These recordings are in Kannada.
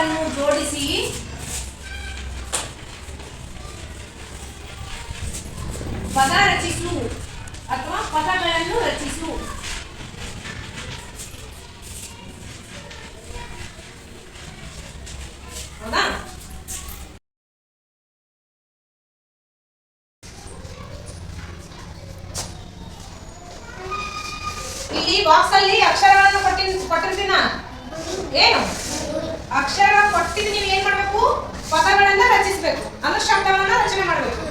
ಪದಗಳನ್ನು ಜೋಡಿಸಿ. ಪದ ರಚಿಸು ಅಥವಾ ಪದಗಳನ್ನು ರಚಿಸು. ಹೌದಾ? ಇಲ್ಲಿ ಬಾಕ್ಸ್ ಅಲ್ಲಿ ಅಕ್ಷರಗಳನ್ನು ಕೊಟ್ಟಿ ಕೊಟ್ಟಿರ್ತೀನಿ ಏನು? ಅಕ್ಷರ ಕೊಟ್ಟಿದ್ದು ನೀವು ಏನ್ ಮಾಡ್ಬೇಕು? ಪದಗಳನ್ನ ರಚಿಸಬೇಕು. ಅಂದ್ರೆ ರಚನೆ ಮಾಡಬೇಕು.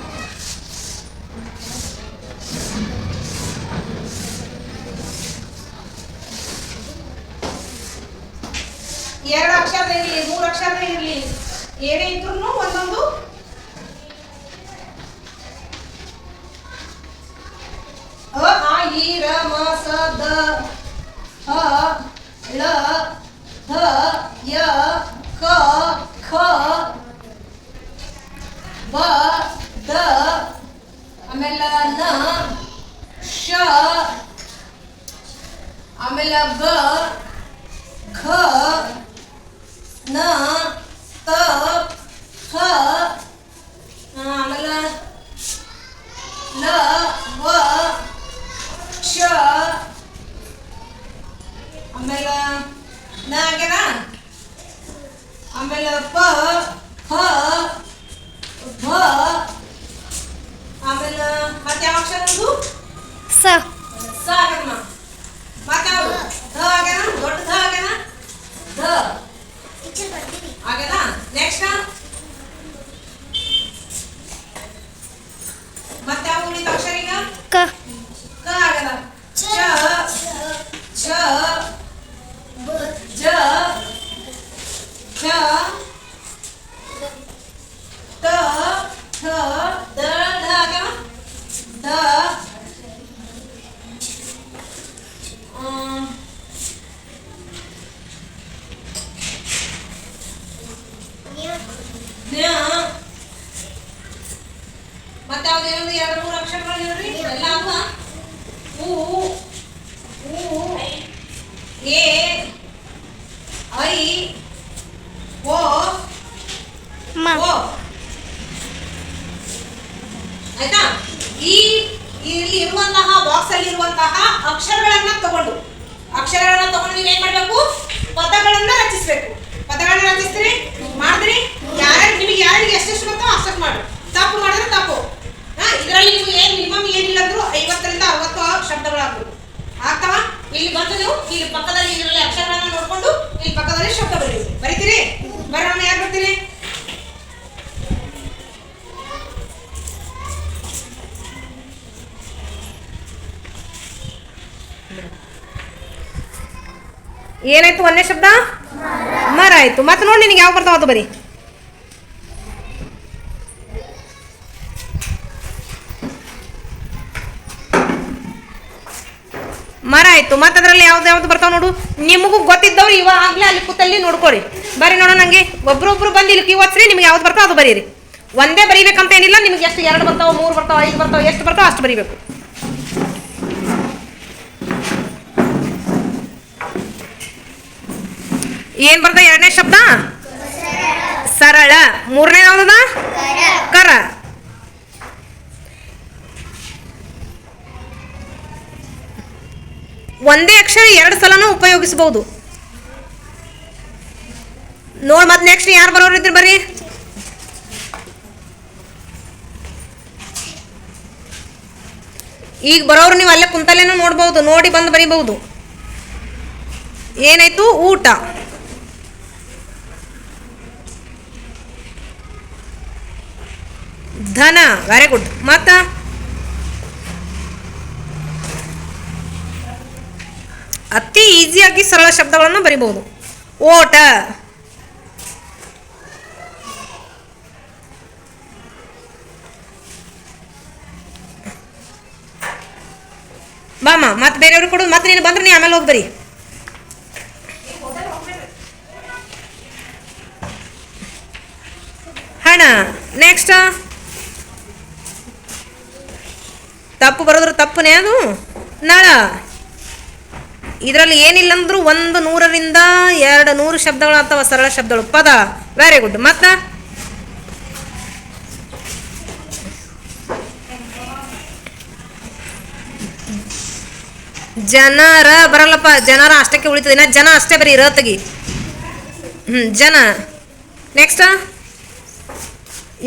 ಎರಡು ಅಕ್ಷರ ಇರಲಿ, ಮೂರು ಅಕ್ಷರ ಇರಲಿ. ಏನೇ ಇದ್ರು ಒಂದೊಂದು ಅ ಆ ಇ ರ, ಮ, ಸ, ದ, ಹ, ಳ ಹ ಯ ಕ ಖ ಬ ದ ಆಮೇಲೆ ನ ಶ ಆಮೇಲೆ ಗ ಖ ನ ತ ಹ ಆಮೇಲೆ ಲ ವ ಕ್ಷ ಆಮೇಲೆ ನ ಆಗ್ಯದ ಆಮೇಲೆ ಪ ಹ ಭ ಆಮೇಲೆ ಮತ್ತೆ ಯಾವ ಅಕ್ಷರ ಒಂದು ಸ ಸ ಆಗ್ಯದಮ್ಮ ಮತ್ತೆ ಯಾವ ಧ ಆಗ್ಯದ ದೊಡ್ಡ ಧ ಆಗ್ಯದ ಧ ಆಗ್ಯದ ನೆಕ್ಸ್ಟ್ ಮತ್ತೆ ಯಾವ ಉಳಿದ ಅಕ್ಷರ ಈಗ ಕ ಕ ಆಗದ ಚ ಛ ಜ ಛ ತ ಥ ದ ಢ ಆಗ್ಯಾವ ದ ಆ, ಜ್ಞ. ಮತ್ತೆ ಯಾವ್ದು ಇನ್ನೊಂದು ಎರಡು ಮೂರು ಅಕ್ಷರಗಳು ಹೇಳ್ರಿ ಎಲ್ಲ ಅವ ಉ ಉ ಎ ಐ ಓ ಓ ಆಯ್ತಾ? ಈ ಇಲ್ಲಿ ಇರುವಂತಹ ಬಾಕ್ಸ್ ಅಲ್ಲಿ ಇರುವಂತಹ ಅಕ್ಷರಗಳನ್ನ ತಗೊಂಡು. ಅಕ್ಷರಗಳನ್ನ ತಗೊಂಡು ನೀವು ಏನ್ ಮಾಡ್ಬೇಕು? ಪದಗಳನ್ನ ರಚಿಸ್ಬೇಕು. ಪದಗಳನ್ನ ರಚಿಸ್ತೀರಿ ಮಾಡಿದ್ರಿ ಯಾರು ನಿಮಗೆ ಯಾರಿಗೆ ಎಷ್ಟೆಷ್ಟು ಬರ್ತಾವ ಅಷ್ಟಷ್ಟು ಮಾಡಿ ತಪ್ಪು ಮಾಡಿದ್ರೆ ತಪ್ಪು. ಹಾ ಇದರಲ್ಲಿ ನೀವು ಏನ್ ಮಿನಿಮಮ್ ಏನಿಲ್ಲ ಅಂದ್ರೂ ಐವತ್ತರಿಂದ ಅರವತ್ತು ಶಬ್ದಗಳಾಗ್ಬೋದು. ಆಗ್ತಾವ ಇಲ್ಲಿ ಬಂದು ನೀವು ಇಲ್ಲಿ ಪಕ್ಕದಲ್ಲಿ ಇದರಲ್ಲಿ ಅಕ್ಷರಗಳನ್ನ ನೋಡ್ಕೊಂಡು ಇಲ್ಲಿ ಪಕ್ಕದಲ್ಲಿ ಶಬ್ದ ಬರೀರಿ ಬರೀತೀರಿ? ಬರೋಣ, ಯಾರು ಬರ್ತೀರಿ? ಏನಾಯ್ತು, ಒಂದೇ ಶಬ್ದ? ಮರ ಆಯ್ತು. ಮತ್ತೆ ನೋಡಿ ನಿನಗೆ ಯಾವ ಬರ್ತಾವ ಅದು ಬರೀ. ಆಯ್ತು. ಮತ್ತೆ ಅದರಲ್ಲಿ ಯಾವ್ದು ಯಾವ್ದು ಬರ್ತಾವ ನೋಡು. ನಿಮಗೂ ಗೊತ್ತಿದ್ದವ್ರು ಇವಾಗಲೇ ಅಲ್ಲಿ ಕೂತಲ್ಲಿ ನೋಡ್ಕೊರಿ. ಬರ್ರಿ ನೋಡೋಣ ನಂಗೆ. ಒಬ್ರೊಬ್ರು ಬಂದು ಇಲ್ಲಿ ಇವತ್ಸ್ರಿ ನಿಮ್ಗೆ ಯಾವ್ದು ಬರ್ತಾವ ಅದು ಬರೀರಿ. ಒಂದೇ ಬರೀಬೇಕಂತ ಏನಿಲ್ಲ, ನಿಮ್ಗೆ ಎಷ್ಟು ಎರಡು ಬರ್ತಾವ, ಮೂರು ಬರ್ತಾವ, ಐದು ಬರ್ತಾವ, ಎಷ್ಟು ಬರ್ತಾವ ಅಷ್ಟು ಬರೀಬೇಕು. ಏನ್ ಬರ್ದ ಎರಡನೇ ಶಬ್ದ? ಸರಳ. ಮೂರನೇ ಯಾವ್ದದ? ಕರ. ಒಂದೇ ಅಕ್ಷರ ಎರಡು ಸಲನೂ ಉಪಯೋಗಿಸಬಹುದು. ನೋಡ್ ಮತ್ತೆ ನೆಕ್ಸ್ಟ್ ಯಾರು ಬರೋರು ಇದ್ರಿ ಬರ್ರಿ. ಈಗ ಬರೋರು ನೀವು ಅಲ್ಲೇ ಕುಂತಲ್ಲೇನೂ ನೋಡ್ಬೋದು ನೋಡಿ ಬಂದು ಬರೀಬಹುದು. ಏನಾಯ್ತು? ಊಟ. ಧನ ವೆರಿ ಗುಡ್ ಮತ್ತ? ಅತಿ ಈಸಿಯಾಗಿ ಸರಳ ಶಬ್ದಗಳನ್ನು ಬರಿಬಹುದು. ಓಟ. ಬಾಮ, ಮತ್ತೆ ಬೇರೆಯವ್ರು ಕೊಡು, ಮತ್ತೆ ನೀನು ಬಂದ್ರೆ ನೀ ಆಮೇಲೆ ಹೋಗಿ ಬರಿ ಹಣ ನೆಕ್ಸ್ಟ್ ತಪ್ಪು ಬರೋದ್ರ ತಪ್ಪನೇ ಅದು. ನಳ. ಇದರಲ್ಲಿ ಏನಿಲ್ಲ ಅಂದ್ರೂ ಒಂದು ನೂರರಿಂದ ಎರಡು ನೂರು ಶಬ್ದಗಳು ಅಥವಾ ಸರಳ ಶಬ್ದಗಳು. ಪದ. ವೆರಿ ಗುಡ್ ಮತ್ತ? ಜನರ, ಬರಲ್ಲಪ್ಪ, ಜನರ ಅಷ್ಟಕ್ಕೆ ಉಳಿತದೆ. ಜನ ಅಷ್ಟೇ ಬರೀ ರ ತೆಗಿ ಜನ. ನೆಕ್ಸ್ಟ್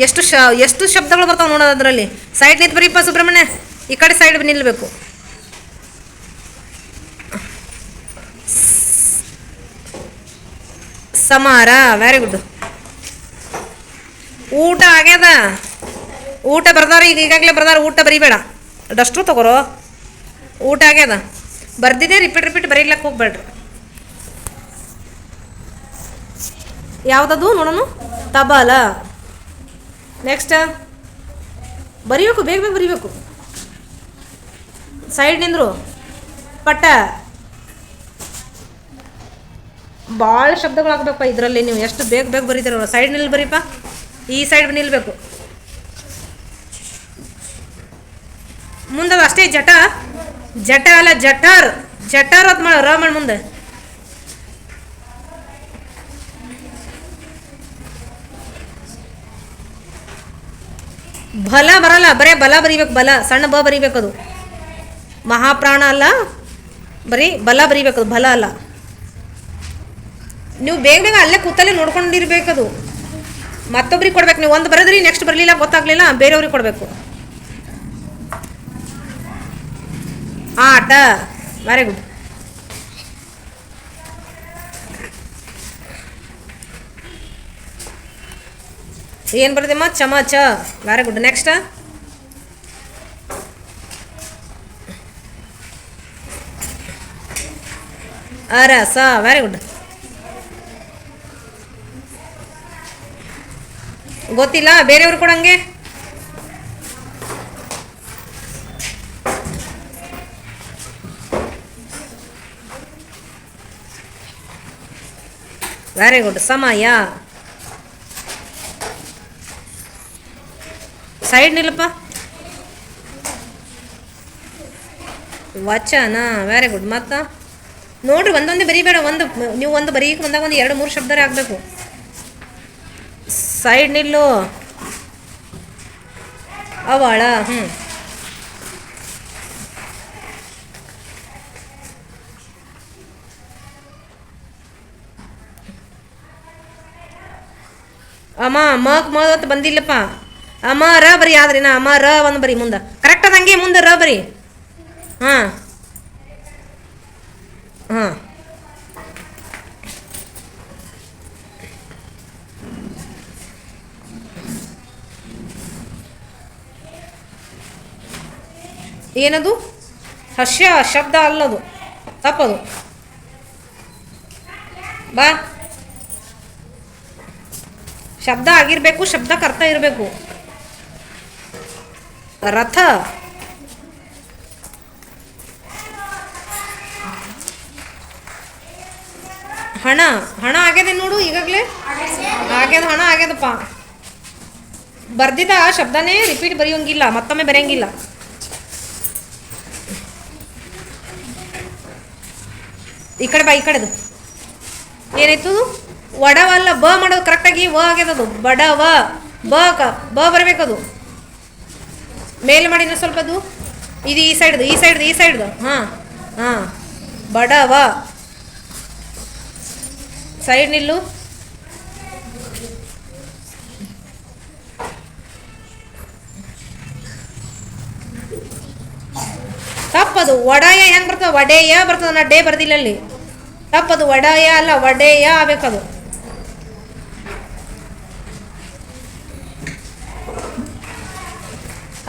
ಎಷ್ಟು ಶ, ಎಷ್ಟು ಶಬ್ದಗಳು ಬರ್ತಾವೆ ನೋಡೋದು ಅದರಲ್ಲಿ ಸೈಡ್ ನಿಂತು ಬರೀಪ್ಪ ಸುಬ್ರಹ್ಮಣ್ಯ. ಈ ಕಡೆ ಸೈಡ್ ನಿಲ್ಲಬೇಕು ಸಮಾರ ವೆರಿ ಗುಡ್ ಊಟ ಆಗ್ಯದ? ಊಟ ಬರ್ದಾರ ಈಗ ಈಗಾಗಲೇ ಬರ್ದಾರ ಊಟ ಬರಿಬೇಡ. ಡಸ್ಟ್ರು ತಗೋರೋ. ಊಟ ಆಗ್ಯದ? ಬರ್ದಿದೆ ರಿಪೀಟ್ ರಿಪೀಟ್ ಬರೀಲಕ್ಕೆ ಹೋಗ್ಬೇಡ್ರಿ. ಯಾವುದದು ನೋಡೋಣ? ತಬಾಲ. ನೆಕ್ಸ್ಟ್ ಬರೀಬೇಕು, ಬೇಗ ಬೇಗ ಬರೀಬೇಕು. ಸೈಡ್ ನಿಂದ್ರು. ಪಟ್ಟ. ಭಾಳ ಶಬ್ದಗಳು ಇದರಲ್ಲಿ ನೀವು ಎಷ್ಟು ಬೇಗ ಬೇಗ ಬರೀತೀರ ಸೈಡ್ ನಿಲ್ ಬರೀಪ ಈ ಸೈಡ್ ನಿಲ್ಬೇಕು. ಮುಂದೆ ಅಷ್ಟೇ ಜಟ ಜಟ ಅಲ್ಲ, ಜಠರ್ ಜಠರ್ ಅಂತ ಮಾಡ, ರ ಮಾಡಿ ಮುಂದೆ. ಬಲ ಬರಲ್ಲ, ಬರೇ ಬಲ ಬರಿಬೇಕು, ಬಲ, ಸಣ್ಣ ಬ ಬರಿಬೇಕು ಅದು ಮಹಾಪ್ರಾಣ ಅಲ್ಲ, ಬರೀ ಬಲ ಬರಿಬೇಕು ಬಲ ಅಲ್ಲ. ನೀವು ಬೇಗ ಬೇಗ ಅಲ್ಲೇ ಕೂತಲ್ಲೇ ನೋಡ್ಕೊಂಡಿರ್ಬೇಕದು ಮತ್ತೊಬ್ರಿಗೆ ಕೊಡ್ಬೇಕು ನೀವು ಒಂದು ಬರೆದ್ರಿ ನೆಕ್ಸ್ಟ್ ಬರಲಿಲ್ಲ ಗೊತ್ತಾಗ್ಲಿಲ್ಲ ಬೇರೆಯವ್ರಿಗೆ ಕೊಡಬೇಕು ಆಟ ವೆರಿ ಗುಡ್ ಏನು ಬರ್ದಮ್ಮ ಚಮಚ ವೆರಿ ಗುಡ್ ನೆಕ್ಸ್ಟ್ ಅರಸ ವೆರಿ ಗುಡ್ ಗೊತ್ತಿಲ್ಲ, ಬೇರೆಯವ್ರು ಕೊಡಂಗೆ? ವೆರಿ ಗುಡ್ ಸಮಯ. ಸೈಡ್ ನಿಲ್ಲಪ್ಪ. ವಚನ ವೆರಿ ಗುಡ್ ಮತ್ತು ನೋಡ್ರಿ, ಒಂದೊಂದೇ ಬರೀಬೇಡ, ಒಂದು, ನೀವು ಒಂದು ಬರೀಕ್ ಬಂದಾಗ ಒಂದು ಎರಡು ಮೂರು ಶಬ್ದರೇ ಆಗಬೇಕು. ಸೈಡ್ ನಿಲ್ಲು. ಅವಳ ಹ್ಞೂ ಅಮ್ಮ ಮಕ್ ಮತ್ ಬಂದಿಲ್ಲಪ್ಪ. ಅಮ್ಮ, ರ ಬರಿ, ಆದ್ರಿ ನಾ ಅಮ್ಮ, ರ ಒಂದು ಬರಿ ಮುಂದೆ. ಕರೆಕ್ಟ್ ಅದ ಹಂಗೆ ಮುಂದೆ ರ ಬರಿ. ಹಾಂ. ಹಾಂ. ಏನದು? ಹಸ್ಯ ಶಬ್ದ ಅಲ್ಲದು. ತಪ್ಪದು. ಬಾ. ಶಬ್ದ ಆಗಿರಬೇಕು, ಶಬ್ದ ಅರ್ಥ ಇರಬೇಕು. ರಥ. ಹಣ. ಹಣ ಆಗ್ಯದೆ ನೋಡು ಈಗಾಗಲೇ. ಆಗ್ಯದ, ಹಣ ಆಗ್ಯದಪ್ಪ. ಬರ್ದಿದ್ದ ಶಬ್ದನೇ ರಿಪೀಟ್ ಬರೆಯೋಂಗಿಲ್ಲ, ಮತ್ತೊಮ್ಮೆ ಬರೆಯಂಗಿಲ್ಲ. ಈ ಕಡೆ ಬಾ, ಈ ಕಡೆದು. ಏನಾಯ್ತು ವಡವಲ್ಲ ಬ ಮಾಡೋದು ಕರೆಕ್ಟಾಗಿ ವ ಆಗ್ಯದದು ಬಡವ. ಬ ಕ, ಬ ಬರಬೇಕದು ಮೇಲೆ ಮಾಡಿ ಇನ್ನೂ ಸ್ವಲ್ಪ ಅದು. ಇದು ಈ ಸೈಡ್ದು ಈ ಸೈಡ್ದು ಈ ಸೈಡ್ದು ಹಾಂ ಹಾಂ. ಬಡವ. ಸೈಡ್ ನಿಲ್ಲು. ತಪ್ಪದು. ವಡಾಯ ಹೆಂಗೆ ಬರ್ತದೆ? ವಡೆಯ ಬರ್ತದೆ ನಾ ಡೇ ಬರ್ದಿಲ್ಲ ಅಲ್ಲಿ. ತಪ್ಪದು ಒಡೆಯ ಅಲ್ಲ ಒಡೆಯ ಆಗಬೇಕದು.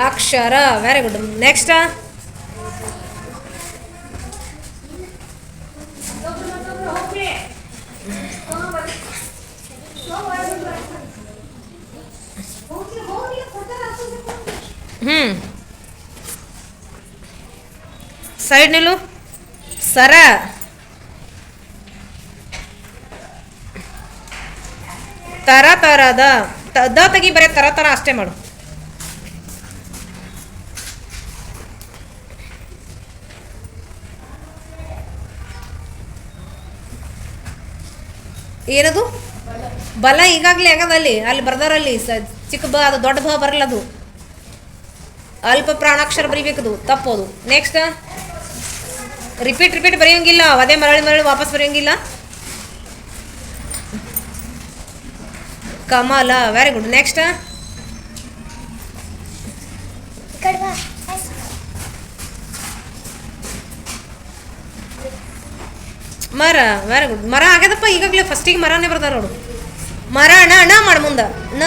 ಅಕ್ಷರ ವೆರಿ ಗುಡ್ ನೆಕ್ಸ್ಟ್ ಹ್ಞೂ ಸೈಡ್ ನಿಲ್ಲು. ಸರ. ತರ ತರದ ದ ತಗಿ ಬರೇ ತರ ತರ ಅಷ್ಟೇ ಮಾಡು. ಏನದು? ಬಲ ಈಗಾಗಲೇ ಹೆಂಗದ ಅಲ್ಲಿ ಅಲ್ಲಿ ಬರ್ದಾರಲ್ಲಿ ಚಿಕ್ಕ ಬ ಅದು ದೊಡ್ಡ ಬ ಬರಲ್ಲ ಅದು ಅಲ್ಪ ಪ್ರಾಣಾಕ್ಷರ ಬರಿಬೇಕದು, ತಪ್ಪೋದು. ನೆಕ್ಸ್ಟ್ ರಿಪೀಟ್ ರಿಪೀಟ್ ಬರೆಯೋಂಗಿಲ್ಲ ಅದೇ ಮರಳಿ ಮರಳಿ ವಾಪಸ್ ಬರೆಯೋಂಗಿಲ್ಲ ಕಮಲ ವೆರಿ ಗುಡ್ ನೆಕ್ಸ್ಟ್ ಮರ ವೆರಿ ಗುಡ್ ಮರ ಆಗ್ಯದಪ್ಪ ಈಗಾಗಲೇ ಫಸ್ಟಿಗೆ ಮರನೇ ಬರ್ತಾರೆ ನೋಡು. ಮರ ಅಣ ಅಣ ಮಾಡು ಮುಂದೆ. ನ.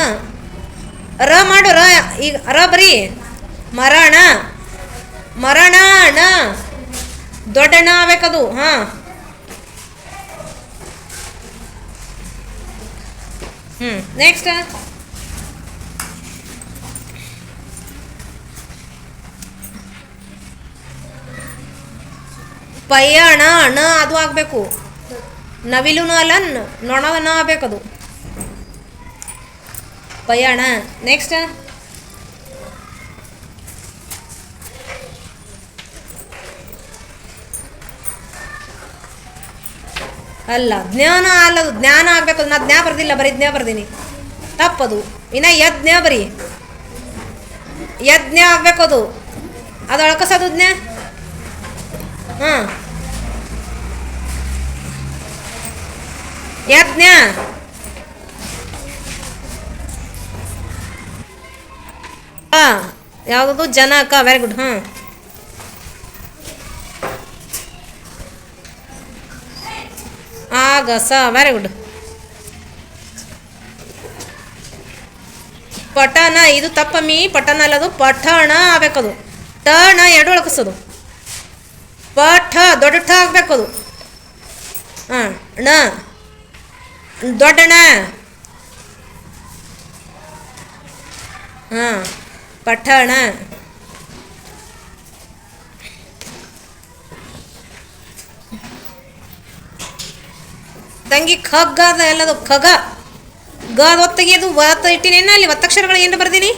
ರ ಮಾಡು ರ. ಈಗ ರ ಬರೀ. ಮರಣ ಮರಣ ಅಣ್ಣ ದೊಡ್ಡಣ್ಣ ಆಗ್ಬೇಕದು ಹಾಂ. ಹ್ಞೂ ನೆಕ್ಸ್ಟ್ ಪಯಾಣ ಅಣ ಅದು ಆಗಬೇಕು. ನವಿಲುನು ಅಲ್ಲ ನ- ನೊಣದ ನ ಆಗ್ಬೇಕದು. ಪಯಣ. ನೆಕ್ಸ್ಟ್ ಅಲ್ಲ, ಜ್ಞಾನ ಅಲ್ಲದು ಜ್ಞಾನ ಆಗ್ಬೇಕು ನಾ ಜ್ಞಾ ಬರ್ದಿಲ್ಲ, ಬರೀ ಜ್ಞಾ ಬರ್ದೀನಿ. ತಪ್ಪದು. ಇನ್ನ ಯಜ್ಞ ಬರೀ. ಯಜ್ಞ ಆಗ್ಬೇಕು ಅದು. ಅದು ಅಳಕಸೋದು ಜ್ಞಾ ಹಾಂ. ಯಜ್ಞ ಹಾಂ ಯಾವುದದು? ಜನಕ ವೆರಿ ಗುಡ್ ಹಾಂ ಆಗಸ ವೆರಿ ಗುಡ್ ಪಠಣ, ಇದು ತಪ್ಪಮ್ಮಿ ಪಠಣ ಅಲ್ಲದು, ಪಠಣ ಆಗ್ಬೇಕದು. ಟಣ ಎರಡು ಒಳಕಸೋದು ಪಠ, ದೊಡ್ಡ ಠ ಆಗ್ಬೇಕದು. ಹಾಂ, ಣ. ದೊಡ್ಡಣ ಹಾಂ, ಪಠಣ. ತಂಗಿ ಖಗ್ಗಾದ ಎಲ್ಲದು ಖಗ ಗ ಒತ್ತಗಿಯದು ಅದು ಒತ್ತ ಇಟ್ಟಿನೇನ ಅಲ್ಲಿ ಒತ್ತಕ್ಷರಗಳು ಏನು ಬರ್ದೀನಿ?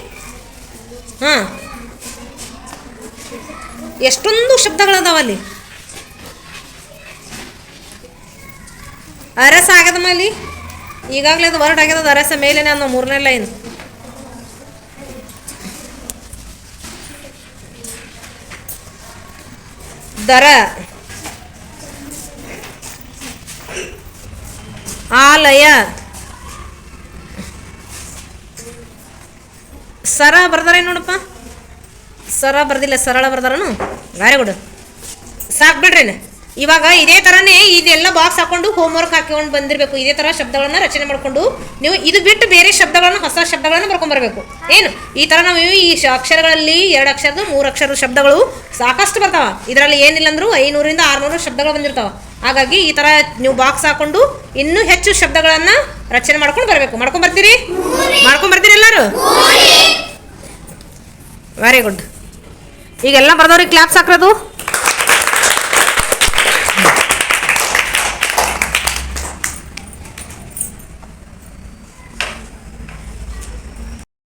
ಹಾಂ. ಎಷ್ಟೊಂದು ಶಬ್ದಗಳದಾವಲ್ಲಿ ಅರಸ ಆಗ್ಯದಮ್ಮ ಅಲ್ಲಿ? ಈಗಾಗಲೇ ಅದು ವರ್ಡ್ ಆಗ್ಯದ ಅರಸ ಮೇಲೆ ಅನ್ನೋ ಮೂರನೇ ಲೈನ್. ದರ. ಆಲಯ. ಸರ ಬರ್ದಾರೇನು ನೋಡಪ್ಪ? ಸರ ಬರ್ದಿಲ್ಲ, ಸರಳ ಬರ್ದಾರನು? ವೆರಿ ಗುಡ್ ಸಾಕು ಬಿಡ್ರಿ ಇವಾಗ ಇದೇ ಥರನೇ ಇದೆಲ್ಲ ಬಾಕ್ಸ್ ಹಾಕೊಂಡು ಹೋಮ್ವರ್ಕ್ ಹಾಕಿಕೊಂಡು ಬಂದಿರಬೇಕು. ಇದೇ ಥರ ಶಬ್ದಗಳನ್ನ ರಚನೆ ಮಾಡಿಕೊಂಡು ನೀವು ಇದು ಬಿಟ್ಟು ಬೇರೆ ಶಬ್ದಗಳನ್ನು, ಹೊಸ ಶಬ್ದಗಳನ್ನು ಬರ್ಕೊಂಬರ್ಬೇಕು. ಏನು? ಈ ಥರ ನಾವು ಈ ಅಕ್ಷರಗಳಲ್ಲಿ ಎರಡು ಅಕ್ಷರದ ಮೂರು ಅಕ್ಷರದ ಶಬ್ದಗಳು ಸಾಕಷ್ಟು ಬರ್ತಾವ. ಇದರಲ್ಲಿ ಏನಿಲ್ಲ ಅಂದ್ರೂ ಐನೂರಿಂದ ಆರುನೂರು ಶಬ್ದಗಳು ಬಂದಿರ್ತಾವ. ಹಾಗಾಗಿ ಈ ಥರ ನೀವು ಬಾಕ್ಸ್ ಹಾಕೊಂಡು ಇನ್ನೂ ಹೆಚ್ಚು ಶಬ್ದಗಳನ್ನು ರಚನೆ ಮಾಡ್ಕೊಂಡು ಬರಬೇಕು. ಮಾಡ್ಕೊಂಡು ಬರ್ತೀರಿ? ಮಾಡ್ಕೊಂಡು ಬರ್ತೀರಿ ಎಲ್ಲರೂ? ವೆರಿ ಗುಡ್ ಈಗೆಲ್ಲ ಬರ್ದವ್ರಿಗೆ ಕ್ಲಾಪ್ಸ್ ಹಾಕ್ರದು?